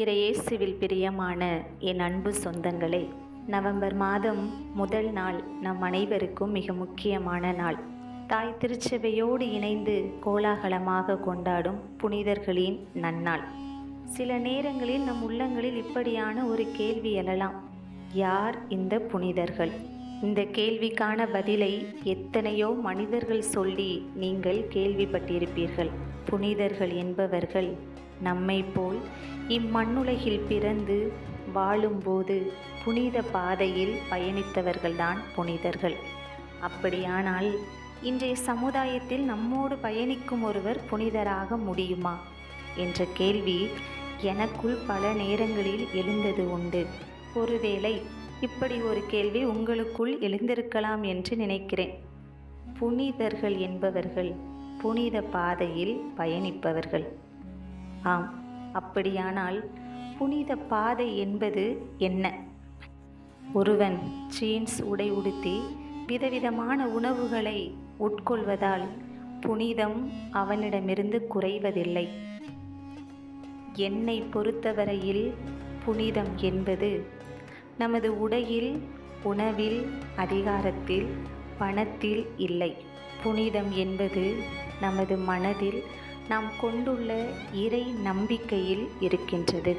இறையேசுவில் பிரியமான என் அன்பு சொந்தங்களே நவம்பர் மாதம் முதல் நாள் நம் அனைவருக்கும் மிக முக்கியமான நாள். தாய் திருச்சபையோடு இணைந்து கோலாகலமாக கொண்டாடும் புனிதர்களின் நன்னாள். சில நேரங்களில் நம் உள்ளங்களில் இப்படியான ஒரு கேள்வி எழலாம். யார் இந்த புனிதர்கள்? இந்த கேள்விக்கான பதிலை எத்தனையோ மனிதர்கள் சொல்லி நீங்கள் கேள்விப்பட்டிருப்பீர்கள். புனிதர்கள் என்பவர்கள் நம்மை போல் இம்மண்ணுலகில் பிறந்து வாழும்போது புனித பாதையில் பயணித்தவர்கள்தான் புனிதர்கள். அப்படியானால் இன்றைய சமுதாயத்தில் நம்மோடு பயணிக்கும் ஒருவர் புனிதராக முடியுமா? என்ற கேள்வி எனக்குள் பல நேரங்களில் எழுந்தது உண்டு. ஒருவேளை இப்படி ஒரு கேள்வி உங்களுக்குள் எழுந்திருக்கலாம் என்று நினைக்கிறேன். புனிதர்கள் என்பவர்கள் புனித பாதையில் பயணிப்பவர்கள். ஆம். அப்படியானால் புனித பாதை என்பது என்ன? ஒருவன் ஜீன்ஸ் உடை உடுத்தி விதவிதமான உணவுகளை உட்கொள்வதால் புனிதம் அவனிடமிருந்து குறைவதில்லை. என்னை பொறுத்தவரையில் புனிதம் என்பது நமது உடையில் உணவில் அதிகாரத்தில் பணத்தில் இல்லை. புனிதம் என்பது நமது மனதில் நாம் கொண்டுள்ள இறை நம்பிக்கையில் இருக்கின்றது.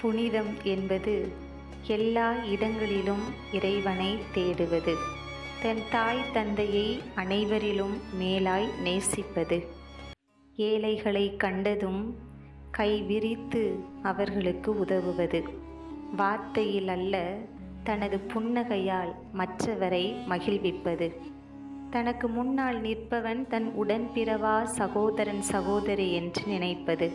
புனிதம் என்பது எல்லா இடங்களிலும் இறைவனை தேடுவது. தன் தாய் தந்தையை அனைவரிலும் மேலாய் நேசிப்பது. ஏழைகளை கண்டதும் கை விரித்து அவர்களுக்கு உதவுவது. வார்த்தையில் அல்ல தனது புன்னகையால் மற்றவரை மகிழ்விப்பது. தனக்கு முன்னால் நிற்பவன் தன் உடன்பிறவா சகோதரன் சகோதரி என்று நினைப்பது.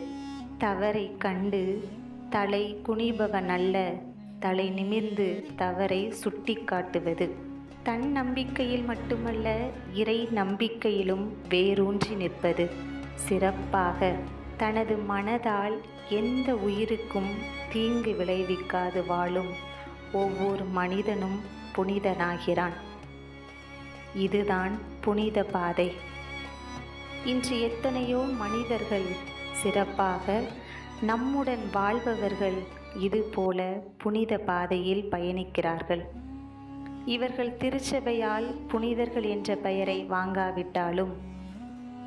தவறை கண்டு தலை குனிபவன் அல்ல தலை நிமிர்ந்து தவறை சுட்டி காட்டுவது. தன் நம்பிக்கையில் மட்டுமல்ல இறை நம்பிக்கையிலும் வேரூன்றி நிற்பது. சிறப்பாக தனது மனதால் எந்த உயிருக்கும் தீங்கு விளைவிக்காது வாழும். ஒவ்வொரு மனிதனும் புனிதனாகிறான். இதுதான் புனித பாதை. இன்று எத்தனையோ மனிதர்கள் சிறப்பாக நம்முடன் வாழ்பவர்கள் இதுபோல புனித பாதையில் பயணிக்கிறார்கள். இவர்கள் திருச்சபையால் புனிதர்கள் என்ற பெயரை வாங்காவிட்டாலும்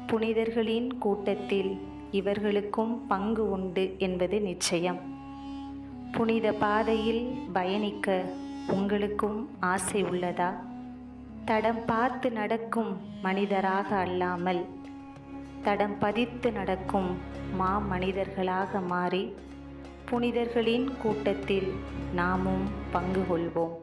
புனிதர்களின் கூட்டத்தில் இவர்களுக்கும் பங்கு உண்டு என்பது நிச்சயம். புனித பாதையில் பயணிக்க உங்களுக்கும் ஆசை உள்ளதா? தடம் பார்த்து நடக்கும் மனிதராக அல்லாமல் தடம் பதித்து நடக்கும் மா மனிதர்களாக மாறி புனிதர்களின் கூட்டத்தில் நாமும் பங்கு கொள்வோம்.